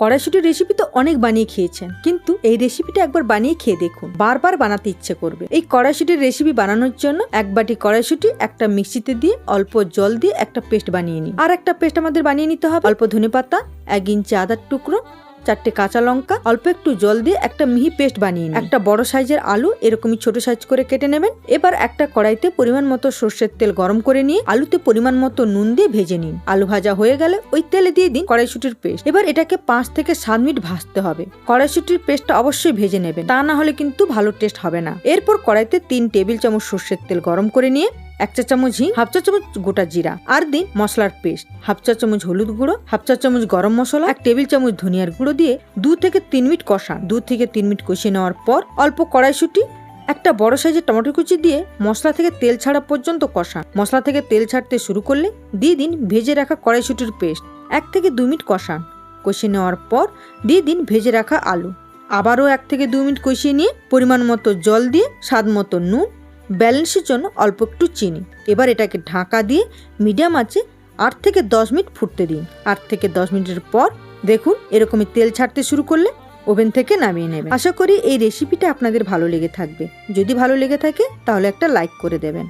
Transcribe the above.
কড়াইশুটির রেসিপি তো অনেক বানিয়ে খেয়েছেন, কিন্তু এই রেসিপিটা একবার বানিয়ে খেয়ে দেখুন। বারবার বানাতে ইচ্ছে করবে। এই কড়াইশুটির রেসিপি বানানোর জন্য এক বাটি কড়াইশুটি, একটা মিক্সিতে দিয়ে অল্প জল দিয়ে একটা পেস্ট বানিয়ে নিই আর একটা পেস্ট আমাদের বানিয়ে নিতে হবে। অল্প ধনে পাতা এক ইঞ্চি আদার টুকরো চারটে কাঁচা লঙ্কা, অল্প একটু জল দিয়ে একটা মিহি পেস্ট বানিয়ে নিন। একটা বড় সাইজের আলু এরকমই ছোট সাইজ করে কেটে নেবেন। এবার একটা কড়াইতে পরিমাণ মতো সর্ষের তেল গরম করে নিয়ে আলুতে পরিমাণ মতো নুন দিয়ে ভেজে নিন। আলু ভাজা হয়ে গেলে ওই তেলে দিয়ে দিন কড়াইশুটির পেস্ট। এবার এটাকে পাঁচ থেকে সাত মিনিট ভাজতে হবে। কড়াইশুটির পেস্টটা অবশ্যই ভেজে নেবেন। তা না হলে কিন্তু ভালো টেস্ট হবে না। এরপর কড়াইতে তিন টেবিল চামচ সর্ষের তেল গরম করে নিয়ে এক চা চামচ হিং, হাফ চা চামচ গোটা জিরা, আর দিন মশলার পেস্ট। হাফ চা চামচ হলুদ গুঁড়ো, হাফ চা চামচ গরম মশলা, এক টেবিল চামচ ধনিয়ার গুঁড়ো দিয়ে দু থেকে তিন মিনিট কষান। দু থেকে তিন মিনিট কষিয়ে নেওয়ার পর অল্প কড়াইশুটি, একটা বড় সাইজের টমেটো কুচি দিয়ে মশলা থেকে তেল ছাড়া পর্যন্ত কষা মশলা থেকে তেল ছাড়তে শুরু করলে দিয়ে দিন ভেজে রাখা কড়াইশুটির পেস্ট। এক থেকে দুই মিনিট কষান। কষিয়ে নেওয়ার পর দিয়ে দিন ভেজে রাখা আলু। আবারও এক থেকে দু মিনিট কষিয়ে নিয়ে পরিমাণ মতো জল দিয়ে স্বাদ মতো নুন ব্যালেন্সের জন্য অল্প একটু চিনি। এবার এটাকে ঢাকা দিয়ে মিডিয়াম আছে আট থেকে দশ মিনিট ফুটতে দিন। আট থেকে দশ মিনিটের পর দেখুন এরকমই তেল ছাড়তে শুরু করলে ওভেন থেকে নামিয়ে নেবেন। আশা করি এই রেসিপিটা আপনাদের ভালো লেগে থাকবে। যদি ভালো লেগে থাকে তাহলে একটা লাইক করে দেবেন।